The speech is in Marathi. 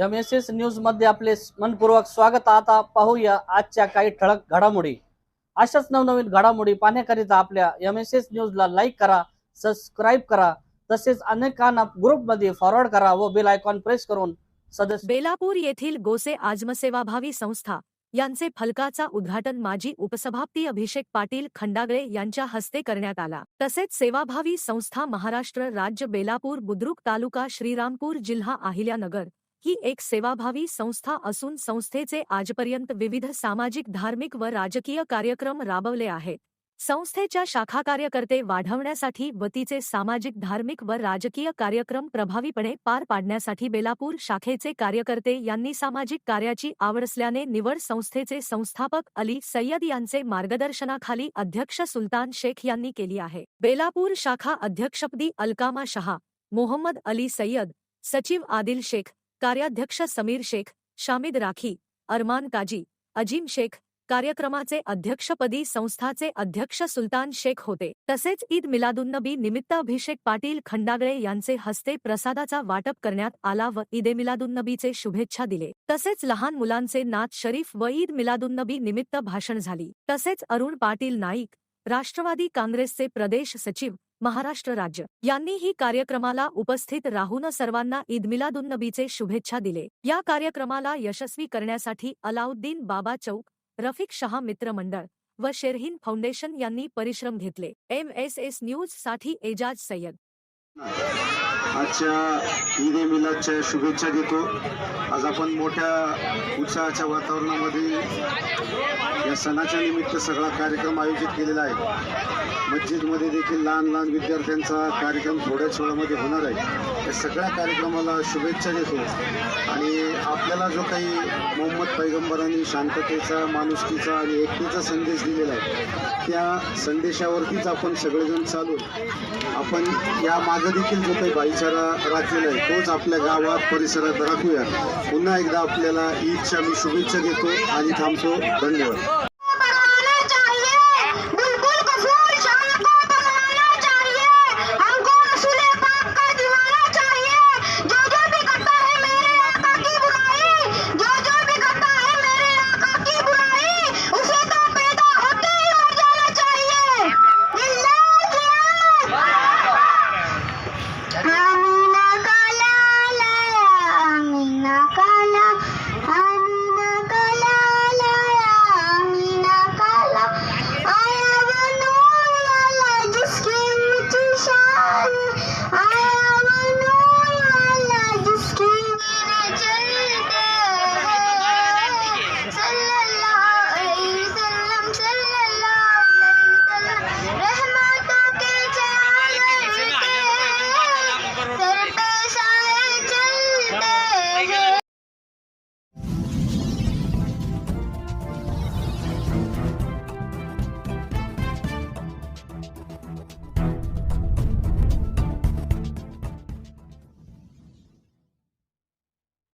एम एस एस न्यूजमध्ये आपले मनपूर्वक स्वागत. आता पाहूया आजच्या काही ठळक घडामोडी. अशाच नवनवीन घडामोडी पाहण्याकरिता आपल्या एम एस एस न्यूजला लाईक करा सबस्क्राईब करा तसेच अनेकांना ग्रुपमध्ये फॉरवर्ड करा व बेल आयकॉन प्रेस करून सदस्य बेलापूर येथील गोसे आजमसेवाभावी संस्था यांचे फलकाचा उद्घाटन माजी उपसभापती अभिषेक पाटील खंडागळे यांच्या हस्ते करण्यात आला. तसेच सेवाभावी संस्था महाराष्ट्र राज्य बेलापूर बुद्रुक तालुका श्रीरामपूर जिल्हा अहिल्यानगर ही एक सेवाभावी संस्था असून संस्थेचे आजपर्यंत विविध सामाजिक धार्मिक व राजकीय कार्यक्रम राबवले आहेत. संस्थेच्या शाखा कार्यकर्ते वाढवण्यासाठी व तिचे सामाजिक धार्मिक व राजकीय कार्यक्रम प्रभावीपणे पार पाडण्यासाठी बेलापूर शाखेचे कार्यकर्ते यांनी सामाजिक कार्याची आवड असल्याने निवड संस्थेचे संस्थापक अली सय्यद यांचे मार्गदर्शनाखाली अध्यक्ष सुलतान शेख यांनी केली आहे. बेलापूर शाखा अध्यक्षपदी अलकामा शहा मोहम्मद अली सय्यद सचिव आदिल शेख कार्याध्यक्ष समीर शेख शामिद राखी अरमान काजी अजीम शेख कार्यक्रमाचे अध्यक्षपदी संस्थाचे अध्यक्ष सुलतान शेख होते. तसेच ईद मिलादुन्नबी निमित्त अभिषेक पाटील खंडागळे यांचे हस्ते प्रसादाचा वाटप करण्यात आला व ईदे मिलादुन्नबीचे शुभेच्छा दिले. तसेच लहान मुलांचे नाथ शरीफ व ईद मिलादुन्नबी निमित्त भाषण झाली. तसेच अरुण पाटील नाईक राष्ट्रवादी काँग्रेसचे प्रदेश सचिव महाराष्ट्र राज्य. यांनीही कार्यक्रमाला उपस्थित राहून सर्वांना ईद मिलादुन्नबीचे शुभेच्छा दिले. या कार्यक्रमाला यशस्वी करण्यासाठी अलाउद्दीन बाबा चौक रफिक शहा मित्रमंडळ व शेरहीन फाउंडेशन यांनी परिश्रम घेतले. एम एस एस न्यूजसाठी एजाज सय्यद. आजच्या ईद ए मिलादच्या शुभेच्छा देतो. आज आपण मोठ्या उत्साहाच्या वातावरणामध्ये या सणाच्या निमित्त सगळा कार्यक्रम आयोजित केलेला आहे. मस्जिदमध्ये देखील लहान लहान विद्यार्थ्यांचा कार्यक्रम थोड्याच वेळामध्ये होणार आहे. या सगळ्या कार्यक्रमाला शुभेच्छा देतो. आणि आपल्याला जो काही मोहम्मद पैगंबरांनी शांततेचा माणुसकीचा आणि एकतेचा संदेश दिलेला आहे त्या संदेशावरतीच आपण सगळेजण चालू. आपण या मागे देखील जो काही भाईचारा राखलेला आहे तोच आपल्या गावात परिसरात राखूया. पुन्हा एकदा आपल्याला ईदच्या मी शुभेच्छा देतो आणि थांबतो. धन्यवाद.